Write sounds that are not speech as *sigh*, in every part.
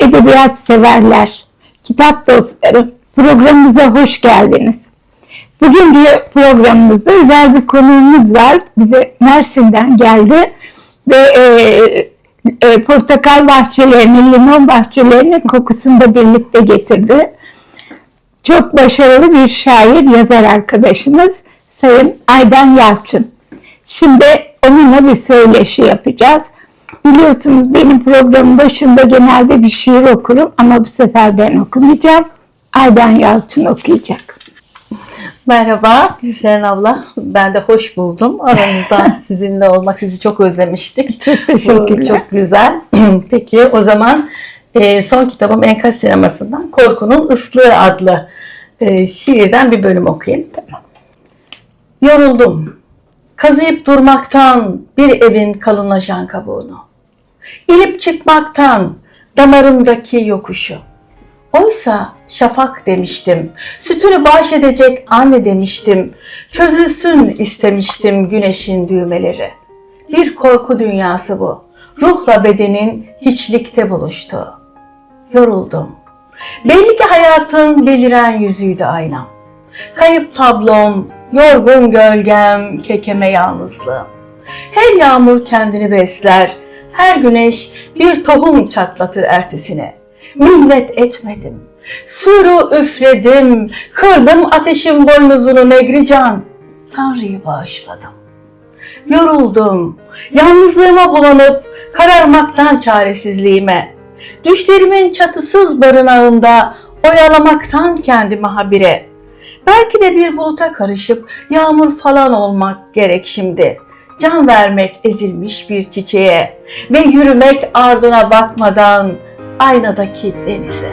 edebiyat severler, kitap dostları, programımıza hoş geldiniz. Bugünkü programımızda özel bir konuğumuz var. Bize Mersin'den geldi ve e, e, portakal bahçelerini, limon bahçelerinin kokusunu da birlikte getirdi. Çok başarılı bir şair, yazar arkadaşımız Sayın Aydan Yalçın. Şimdi onunla bir söyleşi yapacağız. Biliyorsunuz benim programın başında genelde bir şiir okurum ama bu sefer ben okumayacağım. Aydan Yalçın okuyacak. Merhaba Gülseren abla. Ben de hoş buldum. Aramızda *laughs* sizinle olmak sizi çok özlemiştik. Çok teşekkürler. Çok güzel. *clears throat* Peki o zaman e, son kitabım Enkaz Sineması'ndan Korkunun Islığı adlı e, şiirden bir bölüm okuyayım. Yoruldum. Kazıyıp durmaktan bir evin kalınlaşan kabuğunu. İnip çıkmaktan damarımdaki yokuşu. Oysa şafak demiştim, sütünü bahşedecek anne demiştim, çözülsün istemiştim güneşin düğmeleri. Bir korku dünyası bu, ruhla bedenin hiçlikte buluştu. Yoruldum. Belli ki hayatın deliren yüzüydü aynam. Kayıp tablom, yorgun gölgem, kekeme yalnızlığım. Her yağmur kendini besler, her güneş bir tohum çatlatır ertesine. Minnet etmedim. Suru üfledim, kırdım ateşin boynuzunu negrican. Tanrı'yı bağışladım. Yoruldum, yalnızlığıma bulanıp kararmaktan çaresizliğime. Düşlerimin çatısız barınağında oyalamaktan kendimi habire. Belki de bir buluta karışıp yağmur falan olmak gerek şimdi. Can vermek ezilmiş bir çiçeğe ve yürümek ardına bakmadan aynadaki denize.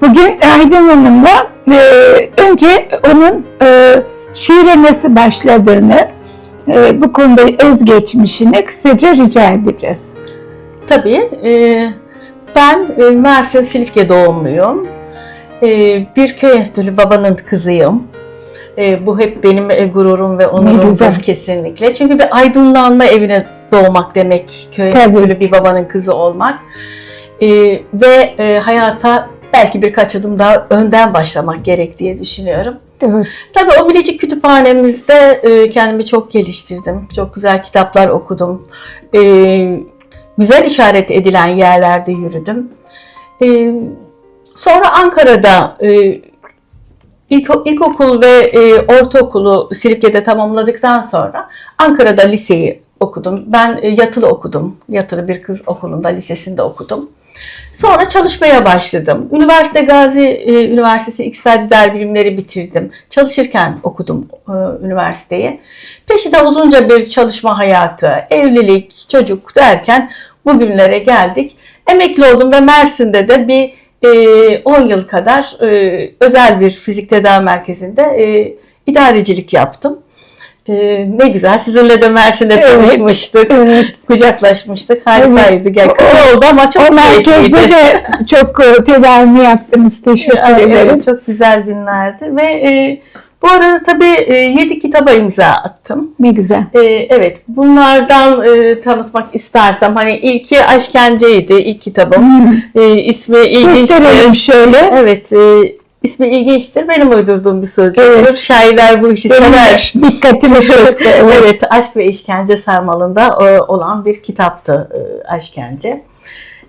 Bugün Aydan Hanım'la e, önce onun e, şiire nasıl başladığını, e, bu konuda özgeçmişini kısaca rica edeceğiz. Tabii e, ben e, Mersin Silifke doğumluyum. E, bir köy enstitülü babanın kızıyım. E, bu hep benim e, gururum ve onurumdur kesinlikle. Çünkü bir aydınlanma evine doğmak demek, köy enstitülü bir babanın kızı olmak. E, ve e, hayata belki birkaç adım daha önden başlamak gerek diye düşünüyorum. Tabii o Bilecik Kütüphanemizde e, kendimi çok geliştirdim. Çok güzel kitaplar okudum. E, güzel işaret edilen yerlerde yürüdüm. Sonra Ankara'da e, ilk, ilkokul ve e, ortaokulu Silifke'de tamamladıktan sonra Ankara'da liseyi okudum. Ben e, yatılı okudum. Yatılı bir kız okulunda, lisesinde okudum. Sonra çalışmaya başladım. Üniversite Gazi e, Üniversitesi İktisadi Değer Bilimleri bitirdim. Çalışırken okudum e, üniversiteyi. Peşinde uzunca bir çalışma hayatı, evlilik, çocuk derken bugünlere geldik. Emekli oldum ve Mersin'de de bir e, 10 yıl kadar e, özel bir fizik tedavi merkezinde e, idarecilik yaptım. E, ne güzel sizinle de Mersin'de Evet. tanışmıştık, Evet. kucaklaşmıştık. Harikaydı. Evet. Yani oldu ama çok o merkezde de çok e, tedavi yaptınız. Teşekkür ederim. evet, çok güzel günlerdi ve e, bu arada tabii e, 7 kitaba imza attım. Ne güzel. E, evet, bunlardan e, tanıtmak istersem hani ilki Aşkence'ydi ilk kitabım. Hmm. E, ismi ilginçtir. şöyle. Evet, e, ismi ilginçtir. Benim uydurduğum bir sözcüktür. Evet. Şairler bu işi sever. Benim dikkatimi *laughs* çekti. Evet. evet, Aşk ve İşkence sarmalında e, olan bir kitaptı e, Aşkence.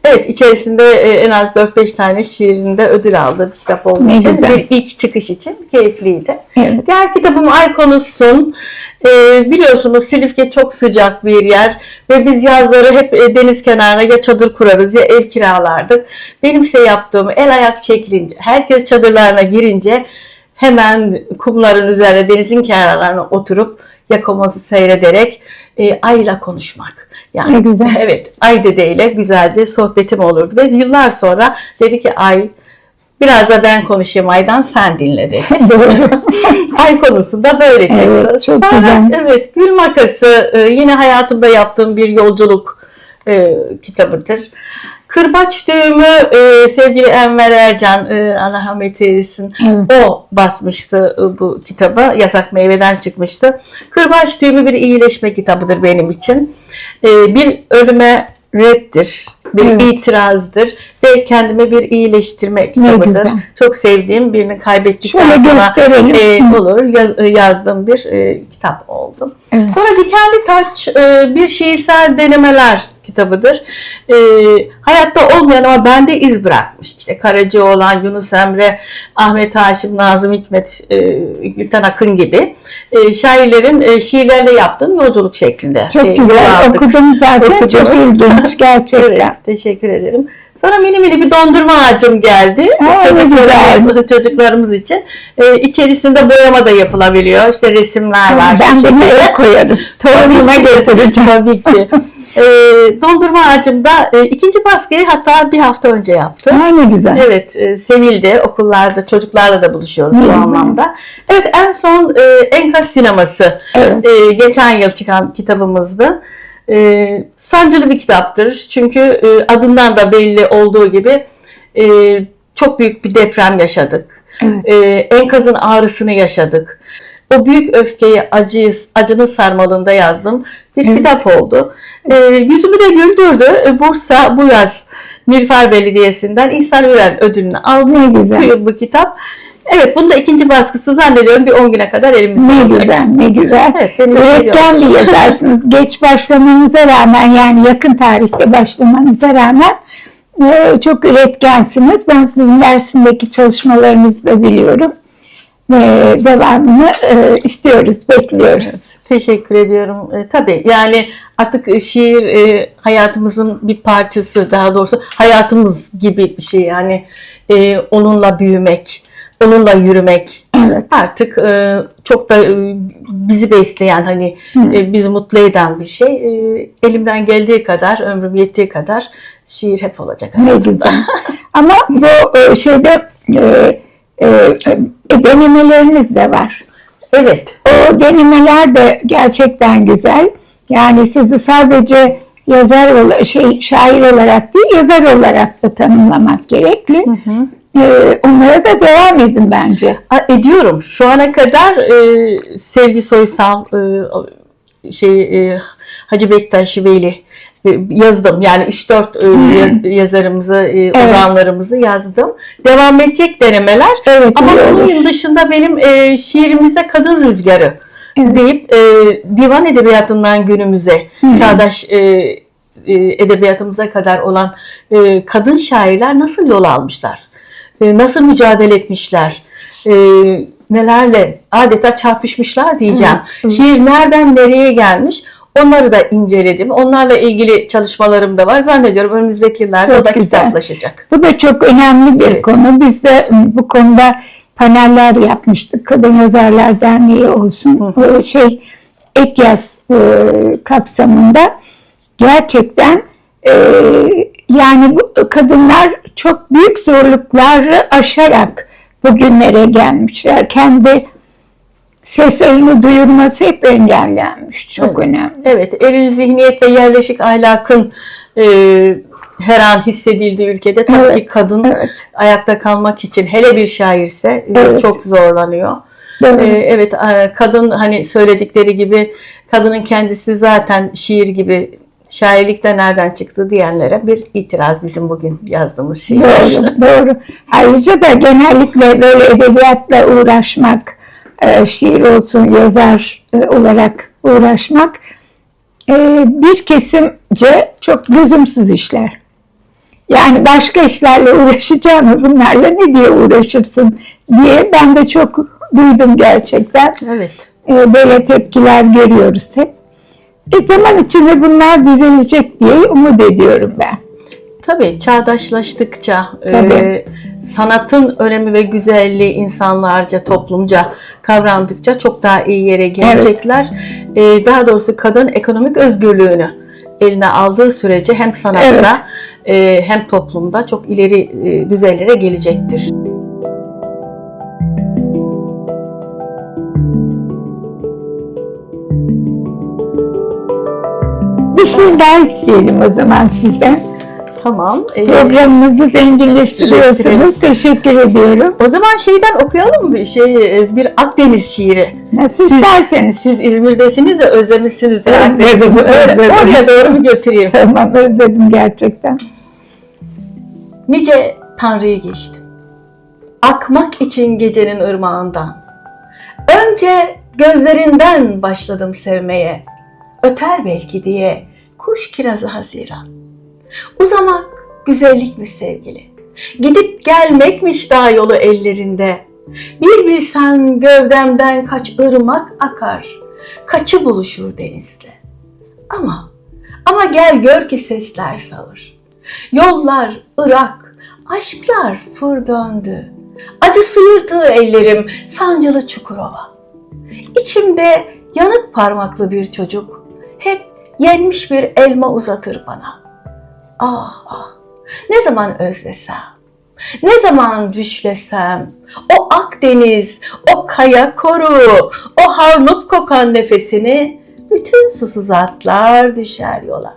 Evet, içerisinde e, en az 4-5 tane şiirinde ödül aldı bir kitap olduğu Ne için. güzel. Bir ilk çıkış için keyifliydi. Evet. Diğer kitabım Ay Konuşsun. E, biliyorsunuz Silifke çok sıcak bir yer ve biz yazları hep e, deniz kenarına ya çadır kurarız ya ev kiralardık. Benimse yaptığım el ayak çekilince, herkes çadırlarına girince hemen kumların üzerine denizin kenarlarına oturup yakomozu seyrederek e, ayla konuşmak. Yani Ne güzel. evet Ay Dede ile güzelce sohbetim olurdu ve yıllar sonra dedi ki Ay biraz da ben konuşayım Aydan sen dinle dedi. *laughs* *laughs* Ay konusunda böyle çıktı. Evet, çok Sonra, güzel. Evet, Gül Makası e, yine hayatımda yaptığım bir yolculuk e, kitabıdır. Kırbaç Düğümü e, sevgili Enver Ercan, e, Allah rahmet eylesin, Evet. o basmıştı e, bu kitabı. Yasak Meyve'den çıkmıştı. Kırbaç Düğümü bir iyileşme kitabıdır benim için. E, bir ölüme reddir, bir Evet. itirazdır ve kendime bir iyileştirme kitabıdır. Çok sevdiğim birini kaybettikten Şöyle sonra gösterelim. e, olur yaz- yazdığım bir e, kitap oldu. Evet. Sonra Dikenli Taç e, bir şiirsel denemeler kitabıdır. E, hayatta olmayan ama bende iz bırakmış. İşte Karacaoğlan, Yunus Emre, Ahmet Haşim, Nazım Hikmet, e, Gülten Akın gibi e, şairlerin e, şiirlerle yaptığım yolculuk şeklinde. Çok e, güzel aldık. okudum zaten. Okudunuz. Çok ilginç *laughs* gerçekten. Evet, teşekkür ederim. Sonra mini mini bir dondurma ağacım geldi. Aa, çocuklarımız, çocuklarımız için. Ee, içerisinde boyama da yapılabiliyor. İşte resimler var. Ben bunu eve koyarım. Torunuma getireceğim. Tabii ki. Ee, dondurma ağacım da e, ikinci baskıyı hatta bir hafta önce yaptı. Ay ne güzel. Evet, e, sevildi. Okullarda çocuklarla da buluşuyoruz Ne bu güzel. anlamda. Evet, en son e, Enkaz Sineması Evet. e, geçen yıl çıkan kitabımızdı. E, sancılı bir kitaptır. Çünkü e, adından da belli olduğu gibi e, çok büyük bir deprem yaşadık. Evet. E, enkazın ağrısını yaşadık. O büyük öfkeyi, acıyı, acının sarmalında yazdım. Bir Evet. kitap oldu. E, yüzümü de güldürdü. E, Bursa bu yaz Nilüfer Belediyesi'nden İhsan Ürel ödülünü aldı. Ne güzel. Bu kitap. Evet, bunun da ikinci baskısı zannediyorum bir 10 güne kadar elimizde Ne olacak. güzel, ne güzel. Evet, Üretken bir yazarsınız. *laughs* Geç başlamanıza rağmen yani yakın tarihte başlamanıza rağmen e, çok üretkensiniz. Ben sizin Mersin'deki çalışmalarınızı da biliyorum. Devamını e, istiyoruz, bekliyoruz. Teşekkür ediyorum. E, tabii yani artık şiir e, hayatımızın bir parçası daha doğrusu hayatımız gibi bir şey yani e, onunla büyümek, onunla yürümek Evet. artık e, çok da e, bizi besleyen hani Hı. e, bizi mutlu eden bir şey. E, elimden geldiği kadar, ömrüm yettiği kadar şiir hep olacak Ne hayatımda. güzel. *laughs* Ama bu e, şeyde e, e, e, denemeleriniz de var. Evet. O denemeler de gerçekten güzel. Yani sizi sadece yazar olarak, şey şair olarak değil, yazar olarak da tanımlamak gerekli. Ee, onlara da devam edin bence. A- ediyorum. Şu ana kadar e, Sevgi Soysal, e, şey e, Hacı Bektaş Veli e, yazdım. Yani 3-4 e, yaz- yazarımızı, e, ozanlarımızı yazdım. Devam edecek denemeler. Evet, Ama iyi olur. bunun dışında benim e, şiirimizde kadın rüzgarı Evet. deyip e, divan edebiyatından günümüze, Hı. çağdaş e, e, edebiyatımıza kadar olan e, kadın şairler nasıl yol almışlar? E, nasıl mücadele etmişler? E, nelerle adeta çarpışmışlar diyeceğim. Evet. Şiir nereden nereye gelmiş? Onları da inceledim. Onlarla ilgili çalışmalarım da var. Zannediyorum önümüzdeki yıllarda o da güzel. kitaplaşacak. Bu da çok önemli bir Evet. konu. Biz de bu konuda paneller yapmıştık. Kadın Yazarlar Derneği olsun. O şey Ekyas e, kapsamında gerçekten e, yani bu kadınlar çok büyük zorlukları aşarak bugünlere gelmişler. Kendi seslerini duyurması hep engellenmiş. Çok Evet. önemli. Evet, eril zihniyet ve yerleşik ahlakın e, her an hissedildiği ülkede tabii ki Evet, kadın Evet. ayakta kalmak için hele bir şairse e, Evet. çok zorlanıyor. E, evet, e, kadın hani söyledikleri gibi kadının kendisi zaten şiir gibi şairlikte nereden çıktı diyenlere bir itiraz bizim bugün yazdığımız şiir. Doğru, doğru. Ayrıca da genellikle böyle edebiyatla uğraşmak, e, şiir olsun, yazar e, olarak uğraşmak e, bir kesimce çok lüzumsuz işler. Yani başka işlerle uğraşacağını bunlarla ne diye uğraşırsın diye ben de çok duydum gerçekten. Evet. Böyle tepkiler görüyoruz hep. E zaman içinde bunlar düzelecek diye umut ediyorum ben. Tabii çağdaşlaştıkça, e, Tabii. sanatın önemi ve güzelliği insanlarca, toplumca kavrandıkça çok daha iyi yere gelecekler. E, daha doğrusu kadın ekonomik özgürlüğünü eline aldığı sürece hem sanatta e, hem toplumda çok ileri e, düzeylere gelecektir. Şey daha isteyelim o zaman sizden. Tamam. Ee, Programımızı zenginleştiriyorsunuz. Teşekkür ediyorum. o zaman şeyden okuyalım mı? Şey, e, bir Akdeniz şiiri. Nasıl Siz- isterseniz. Siz İzmir'desiniz de özlemişsinizdir. Özledim, Akdeniz'i. Öyle, özledim. Oraya doğru mu götüreyim? Tamam özledim gerçekten. Nice Tanrı'yı geçtim. Akmak için gecenin ırmağından. Önce gözlerinden başladım sevmeye. Öter belki diye kuş kirazı haziran. Uzamak güzellikmiş sevgili. Gidip gelmekmiş daha yolu ellerinde. Bir bilsen gövdemden kaç ırmak akar. Kaçı buluşur denizle. Ama, ama gel gör ki sesler sağır. Yollar ırak, aşklar fır döndü. Acı su yırtığı ellerim sancılı Çukurova. İçimde yanık parmaklı bir çocuk yenmiş bir elma uzatır bana. Ah ah ne zaman özlesem, ne zaman düşlesem, o Akdeniz, o kaya koru, o harnut kokan nefesini bütün susuz atlar düşer yola.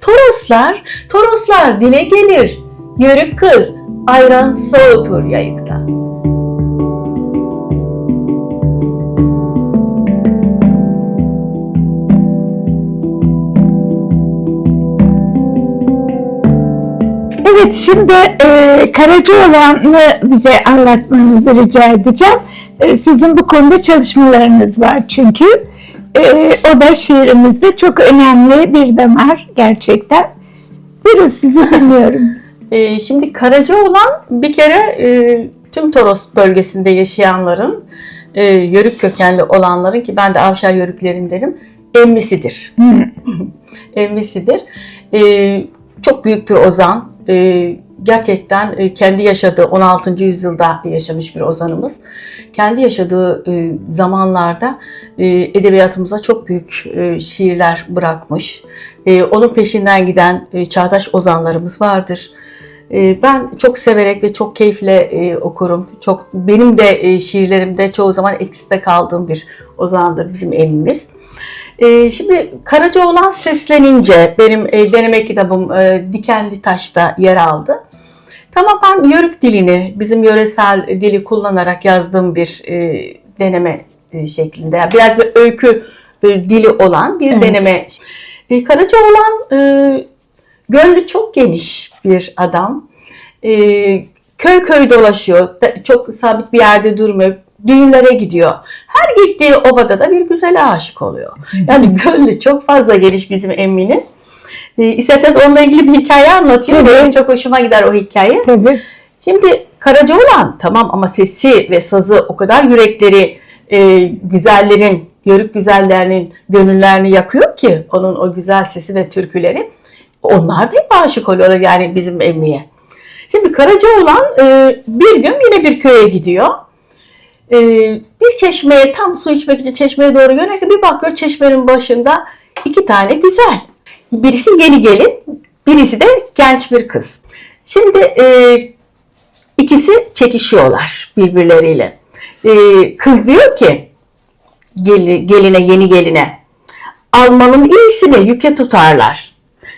Toroslar, Toroslar dile gelir. Yörük kız ayran soğutur yayıkta. Evet şimdi e, Karacaoğlan'ı bize anlatmanızı rica edeceğim. E, sizin bu konuda çalışmalarınız var çünkü. E, o da şiirimizde çok önemli bir damar gerçekten. Buyurun sizi dinliyorum. Ee, *laughs* şimdi Karacaoğlan bir kere e, tüm Toros bölgesinde yaşayanların, e, yörük kökenli olanların ki ben de Avşar yörüklerindenim, emmisidir. *laughs* Emmisidir. Ee, çok büyük bir ozan. Ee, gerçekten e, kendi yaşadığı 16. yüzyılda yaşamış bir ozanımız. Kendi yaşadığı e, zamanlarda e, edebiyatımıza çok büyük e, şiirler bırakmış. E, onun peşinden giden e, çağdaş ozanlarımız vardır. E, ben çok severek ve çok keyifle e, okurum. Çok benim de e, şiirlerimde çoğu zaman eksiste kaldığım bir ozandır bizim emmimiz. E, şimdi Karacaoğlan seslenince benim e, deneme kitabım e, Dikenli Taş'ta yer aldı. Tamam ben yörük dilini, bizim yöresel dili kullanarak yazdığım bir e, deneme e, şeklinde. Yani biraz bir öykü e, dili olan bir Evet. deneme. E, Karacaoğlan e, gönlü çok geniş bir adam. E, köy köy dolaşıyor. Çok sabit bir yerde durmuyor. Düğünlere gidiyor. Her gittiği obada da bir güzele aşık oluyor. Yani gönlü çok fazla geniş bizim Emmi'nin. E, isterseniz onunla ilgili bir hikaye anlatayım. Tabii. Benim çok hoşuma gider o hikaye. Tabii. Şimdi Karacaoğlan tamam ama sesi ve sazı o kadar yürekleri e, güzellerin, yörük güzellerinin gönüllerini yakıyor ki onun o güzel sesi ve türküleri. Onlar da hep aşık oluyorlar yani bizim emniye. Şimdi Karacaoğlan e, bir gün yine bir köye gidiyor. E, bir çeşmeye tam su içmek için çeşmeye doğru yönelirken bir bakıyor çeşmenin başında iki tane güzel. Birisi yeni gelin, birisi de genç bir kız. Şimdi e, İkisi çekişiyorlar birbirleriyle. Ee, kız diyor ki geli- geline yeni geline almanın iyisini yüke tutarlar.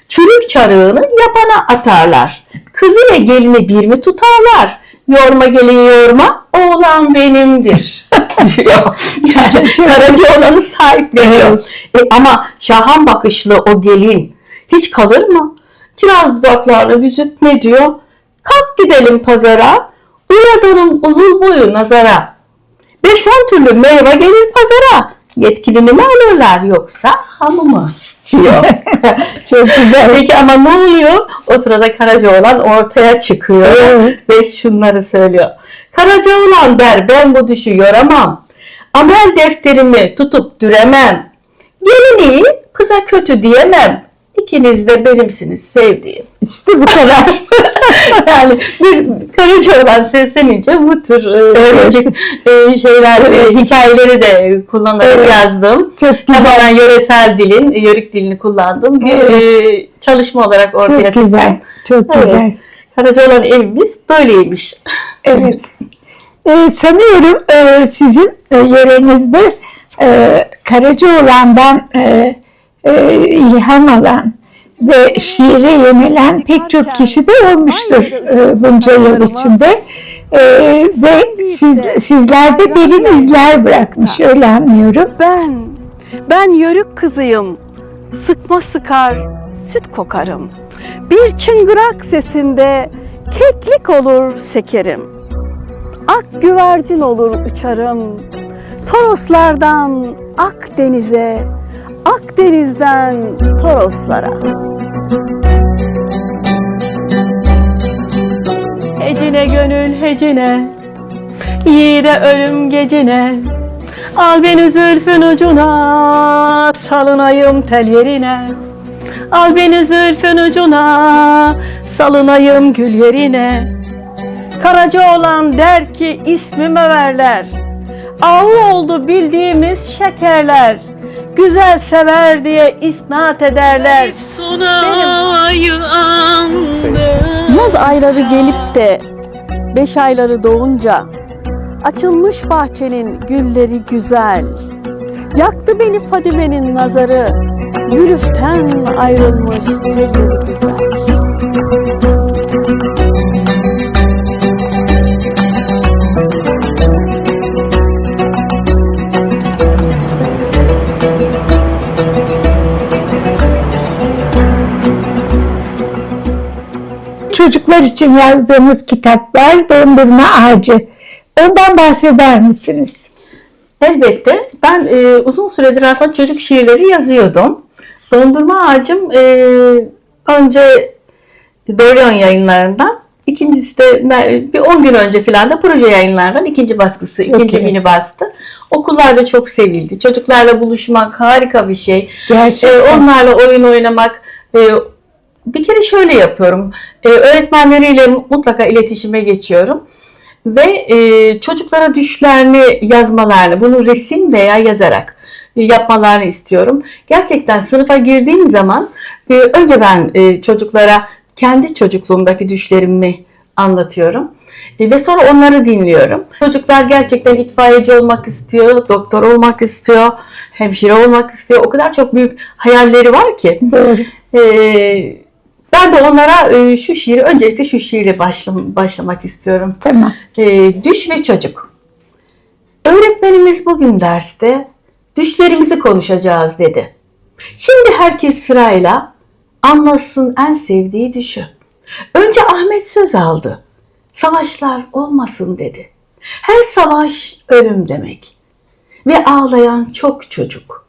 Çürük çarığını yapana atarlar. Kız ile gelini bir mi tutarlar? Yorma gelini yorma, oğlan benimdir *laughs* diyor. Yani Karacaoğlan'ı sahipleniyor. E, ama şahan bakışlı o gelin hiç kalır mı? Kiraz dudaklarını büzüp ne diyor? Kalk gidelim pazara, uyadanım uzun boyu nazara. Beş on türlü meyve gelir pazara, yetkilini mi alırlar yoksa hamı mı? diyor. *laughs* Çok güzel. Peki ama ne oluyor? O sırada Karacaoğlan ortaya çıkıyor Evet. ve şunları söylüyor. Karacaoğlan der ben bu düşü yoramam. Amel defterimi tutup düremem. Gelin iyi, kıza kötü diyemem. İkiniz de benimsiniz sevdiğim. *laughs* İşte bu kadar. *laughs* yani bir Karacaoğlan seslenince bu tür e, Evet. e, şeyler, e, hikayeleri de kullanarak Evet. yazdım. Çok güzel. Tamamen yöresel dilin, yörük dilini kullandım. Bir Evet. e, çalışma olarak ortaya Çok güzel. Çok Evet. güzel. Karacaoğlan evimiz böyleymiş. Evet. *laughs* Ee, sanıyorum e, sizin e, yörenizde e, Karacaoğlan'dan e, e, ilham alan ve şiire yönelen pek çok kişi de olmuştur e, bunca yıl içinde. E, ve siz, sizlerde derin izler bırakmış öyle anlıyorum. Ben, ben yörük kızıyım. Sıkma sıkar, süt kokarım. Bir çıngırak sesinde keklik olur sekerim. Ak güvercin olur uçarım. Toroslardan Akdeniz'e, Akdeniz'den Toroslara. Hecine gönül hecine, yiğide ölüm gecine. Al beni zülfün ucuna, salınayım tel yerine. Al beni zülfün ucuna, salınayım gül yerine. Karaca olan der ki ismime verler. Ağlı oldu bildiğimiz şekerler. Güzel sever diye isnat ederler. Yaz ayları gelip de beş ayları doğunca Açılmış bahçenin gülleri güzel Yaktı beni Fadime'nin nazarı Zülüften ayrılmış telleri güzel Çocuklar için yazdığınız kitaplar Dondurma Ağacı. Ondan bahseder misiniz? Elbette. Ben e, uzun süredir aslında çocuk şiirleri yazıyordum. Dondurma Ağacım e, önce Dorion yayınlarından, ikincisi de bir 10 gün önce falan da proje yayınlarından ikinci baskısı, ikinci mini bastı. Okullarda çok sevildi. Çocuklarla buluşmak harika bir şey. Gerçekten. E, onlarla oyun oynamak. e, bir kere şöyle yapıyorum. E, öğretmenleriyle mutlaka iletişime geçiyorum. Ve e, çocuklara düşlerini yazmalarını, bunu resim veya yazarak e, yapmalarını istiyorum. Gerçekten sınıfa girdiğim zaman e, önce ben e, çocuklara kendi çocukluğumdaki düşlerimi anlatıyorum. E, ve sonra onları dinliyorum. Çocuklar gerçekten itfaiyeci olmak istiyor, doktor olmak istiyor, hemşire olmak istiyor. O kadar çok büyük hayalleri var ki. E, ben de onlara e, şu şiiri, öncelikle şu şiirle başlam- başlamak istiyorum. Tamam. E, düş ve çocuk. Öğretmenimiz bugün derste düşlerimizi konuşacağız dedi. Şimdi herkes sırayla anlasın en sevdiği düşü. Önce Ahmet söz aldı. Savaşlar olmasın dedi. Her savaş ölüm demek. Ve ağlayan çok çocuk.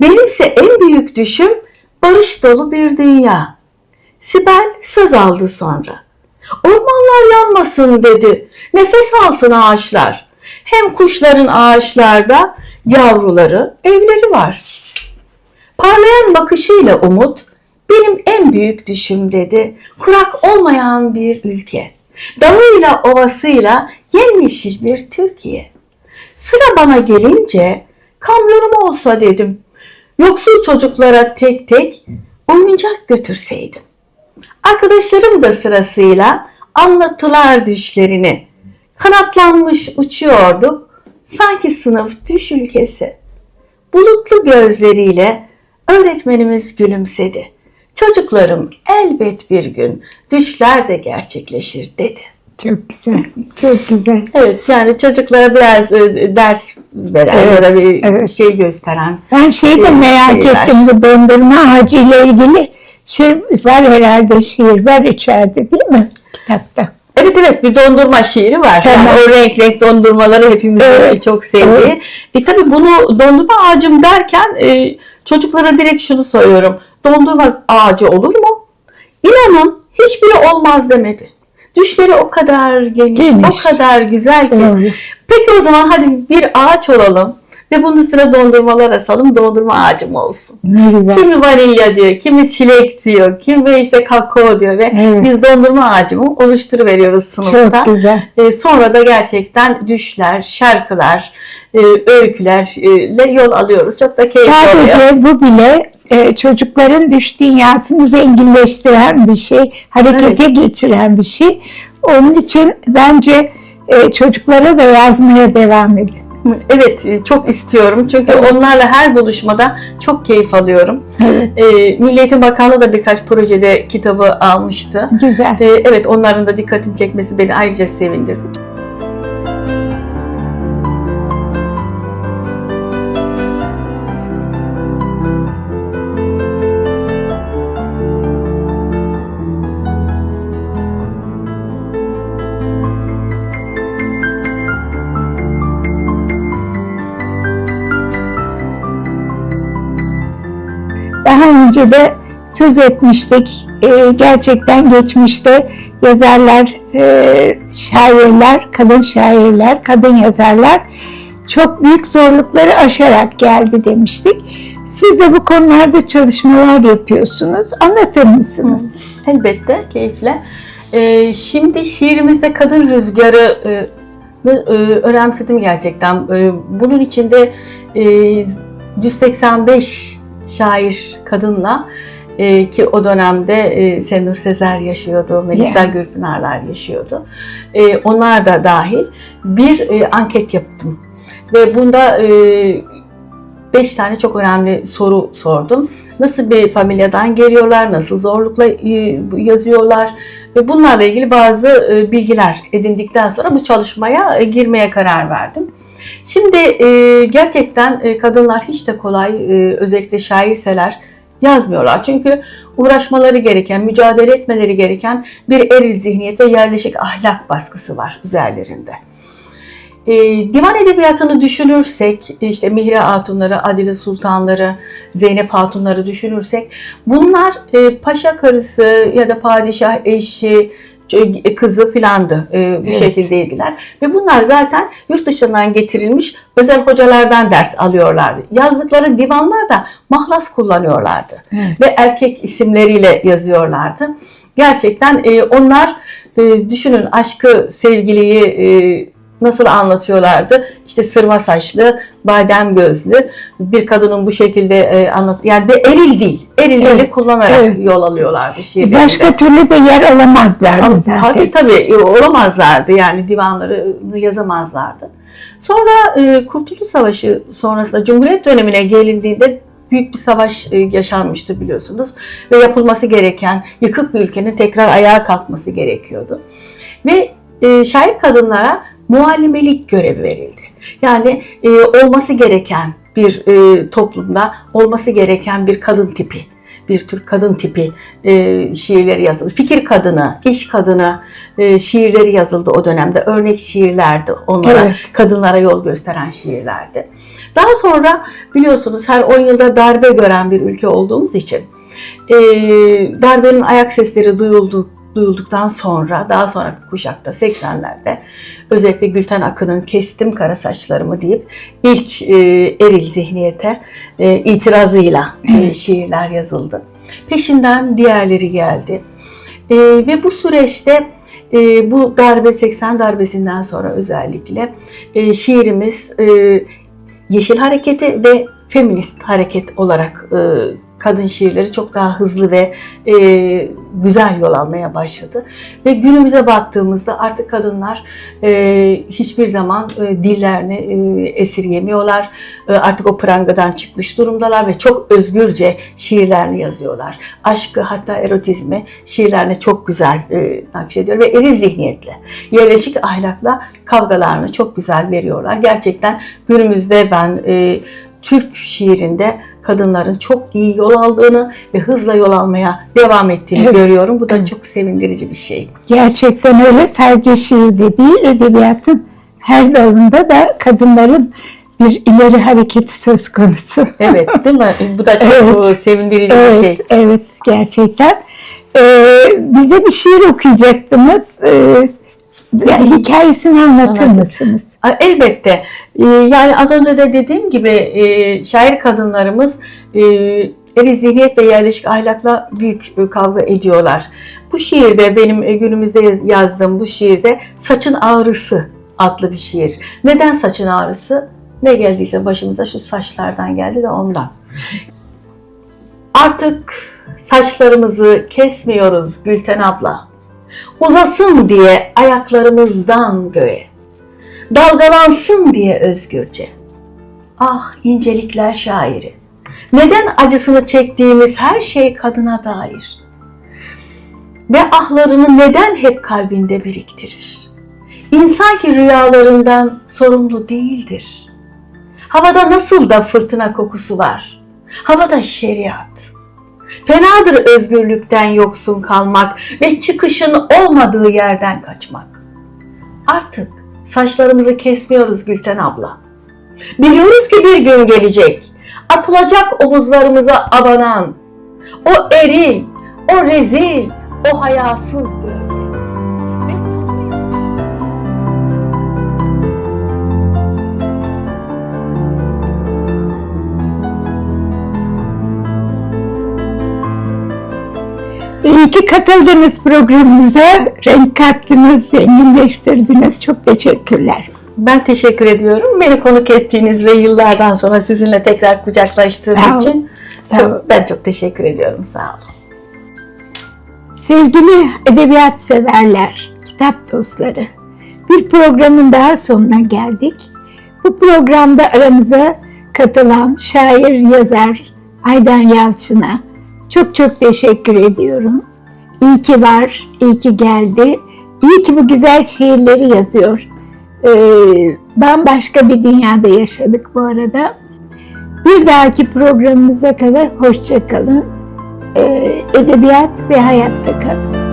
Benimse en büyük düşüm barış dolu bir dünya. Sibel söz aldı sonra. Ormanlar yanmasın dedi. Nefes alsın ağaçlar. Hem kuşların ağaçlarda yavruları, evleri var. Parlayan bakışıyla umut, benim en büyük düşüm dedi. Kurak olmayan bir ülke. Dağıyla ovasıyla yemyeşil bir Türkiye. Sıra bana gelince kamyonum olsa dedim. Yoksul çocuklara tek tek oyuncak götürseydim. Arkadaşlarım da sırasıyla anlattılar düşlerini. Kanatlanmış uçuyorduk, sanki sınıf düş ülkesi. Bulutlu gözleriyle öğretmenimiz gülümsedi. Çocuklarım elbet bir gün düşler de gerçekleşir dedi. Çok güzel. Çok güzel. Evet yani çocuklara biraz e, ders veren Evet, ya da bir evet. şey gösteren. Ben şeyi de merak şeyler. ettim bu dondurma ağacı ile ilgili şey var herhalde şiir var içeride değil mi kitapta? Evet evet bir dondurma şiiri var. Tamam. Yani o renk renk dondurmaları hepimizin Evet, çok sevdiği. evet. E tabii bunu dondurma ağacım derken e, çocuklara direkt şunu soruyorum. Dondurma ağacı olur mu? İnanın hiçbiri olmaz demedi. Düşleri o kadar geniş, Geniş. o kadar güzel ki. Doğru. Peki o zaman hadi bir ağaç olalım ve bunun üstüne dondurmalar asalım dondurma ağacım olsun. Ne güzel. Kimi vanilya diyor, kimi çilek diyor, kimi işte kakao diyor ve Evet. biz dondurma ağacımı oluşturuveriyoruz sınıfta. Çok güzel. E, sonra da gerçekten düşler, şarkılar, e, öykülerle yol alıyoruz. Çok da keyifli oluyor. Sadece bu bile e, çocukların düş dünyasını zenginleştiren bir şey, harekete geçiren bir şey. Onun için bence e, çocuklara da yazmaya devam edin. Evet, e, çok istiyorum. Çünkü Evet. onlarla her buluşmada çok keyif alıyorum. Evet. E, Milli Eğitim Bakanlığı da birkaç projede kitabı almıştı. Güzel. E, evet, onların da dikkatini çekmesi beni ayrıca sevindirdi. Önce de söz etmiştik. Ee, gerçekten geçmişte yazarlar, e, şairler, kadın şairler, kadın yazarlar çok büyük zorlukları aşarak geldi demiştik. Siz de bu konularda çalışmalar yapıyorsunuz. Anlatır mısınız? Elbette, keyifle. E, şimdi şiirimizde kadın rüzgarı e, e, önemsedim gerçekten. E, bunun içinde e, 185 şair kadınla e, ki o dönemde e, Senur Sezer yaşıyordu, Melisa Yeah. Gülpınarlar yaşıyordu. E, onlar da dahil bir e, anket yaptım. Ve bunda e, beş tane çok önemli soru sordum. Nasıl bir familyadan geliyorlar, nasıl zorlukla e, yazıyorlar ve bunlarla ilgili bazı e, bilgiler edindikten sonra bu çalışmaya e, girmeye karar verdim. Şimdi e, gerçekten kadınlar hiç de kolay, özellikle şairseler yazmıyorlar. Çünkü uğraşmaları gereken, mücadele etmeleri gereken bir eril zihniyet ve yerleşik ahlak baskısı var üzerlerinde. E, divan edebiyatını düşünürsek, işte Mihri Hatunları, Adile Sultanları, Zeynep Hatunları düşünürsek, bunlar e, paşa karısı ya da padişah eşi, ç- kızı filandı. E, bu Evet. şekildeydiler. Ve bunlar zaten yurt dışından getirilmiş özel hocalardan ders alıyorlardı. Yazdıkları divanlar da mahlas kullanıyorlardı. Evet. Ve erkek isimleriyle yazıyorlardı. Gerçekten e, onlar e, düşünün aşkı, sevgiliyi e, nasıl anlatıyorlardı? İşte sırma saçlı, badem gözlü bir kadının bu şekilde e, anlat yani bir eril değil, eril dili Evet, kullanarak evet. yol alıyorlardı şiirlerinde. Başka türlü de yer alamazlardı Ama zaten. Tabii tabii olamazlardı yani divanları yazamazlardı. Sonra e, Kurtuluş Savaşı sonrasında Cumhuriyet dönemine gelindiğinde büyük bir savaş e, yaşanmıştı biliyorsunuz. Ve yapılması gereken yıkık bir ülkenin tekrar ayağa kalkması gerekiyordu. Ve e, şair kadınlara muallimelik görevi verildi. Yani e, olması gereken bir e, toplumda olması gereken bir kadın tipi bir tür kadın tipi e, şiirleri yazıldı. Fikir kadını, iş kadını e, şiirleri yazıldı o dönemde. Örnek şiirlerdi onlara, Evet. kadınlara yol gösteren şiirlerdi. Daha sonra biliyorsunuz her 10 yılda darbe gören bir ülke olduğumuz için e, darbenin ayak sesleri duyuldu, duyulduktan sonra daha sonraki kuşakta 80'lerde özellikle Gülten Akın'ın kestim kara saçlarımı deyip ilk e, eril zihniyete e, itirazıyla e, şiirler yazıldı. Peşinden diğerleri geldi. E, ve bu süreçte e, bu darbe 80 darbesinden sonra özellikle e, şiirimiz e, Yeşil Hareketi ve Feminist Hareket olarak e, kadın şiirleri çok daha hızlı ve e, güzel yol almaya başladı. Ve günümüze baktığımızda artık kadınlar e, hiçbir zaman e, dillerini e, esirgemiyorlar. E, artık o prangadan çıkmış durumdalar ve çok özgürce şiirlerini yazıyorlar. Aşkı hatta erotizmi şiirlerine çok güzel e, nakşediyor ve eril zihniyetle, yerleşik ahlakla kavgalarını çok güzel veriyorlar. Gerçekten günümüzde ben e, Türk şiirinde kadınların çok iyi yol aldığını ve hızla yol almaya devam ettiğini Evet. görüyorum. Bu da Evet. çok sevindirici bir şey. Gerçekten öyle. Sadece şiirde değil, edebiyatın her dalında da kadınların bir ileri hareketi söz konusu. Evet, *laughs* değil mi? Bu da çok Evet. e, sevindirici bir Evet, şey. evet gerçekten. Ee, bize bir şiir okuyacaktınız. Ee, yani hikayesini anlatır mısınız? Elbette. Ee, Yani az önce de dediğim gibi e, şair kadınlarımız eri zihniyetle yerleşik ahlakla büyük e, kavga ediyorlar. Bu şiirde benim e, günümüzde yaz- yazdığım bu şiirde saçın ağrısı adlı bir şiir. Neden saçın ağrısı? Ne geldiyse başımıza şu saçlardan geldi de ondan. Artık saçlarımızı kesmiyoruz Gülten abla. Uzasın diye ayaklarımızdan göğe. Dalgalansın diye özgürce. Ah incelikler şairi. Neden acısını çektiğimiz her şey kadına dair? Ve ahlarını neden hep kalbinde biriktirir? İnsan ki rüyalarından sorumlu değildir. Havada nasıl da fırtına kokusu var. Havada şeriat. Fenadır özgürlükten yoksun kalmak ve çıkışın olmadığı yerden kaçmak. Artık saçlarımızı kesmiyoruz Gülten abla. Biliyoruz ki bir gün gelecek. Atılacak omuzlarımıza abanan. O eril, o rezil, o hayasız gölge. Ki katıldınız programımıza. Renk kattınız, zenginleştirdiniz. Çok teşekkürler. Ben teşekkür ediyorum. Beni konuk ettiğiniz ve yıllardan sonra sizinle tekrar kucaklaştığım Sağ için Sağ çok, ben çok teşekkür ediyorum. Sağ olun. Sevgili edebiyat severler, kitap dostları, bir programın daha sonuna geldik. Bu programda aramıza katılan şair, yazar Aydan Yalçın'a çok çok teşekkür ediyorum. İyi ki var, iyi ki geldi. İyi ki bu güzel şiirleri yazıyor. Ee, bambaşka bir dünyada yaşadık bu arada. Bir dahaki programımıza kadar hoşça kalın. Ee, edebiyat ve hayatta kalın.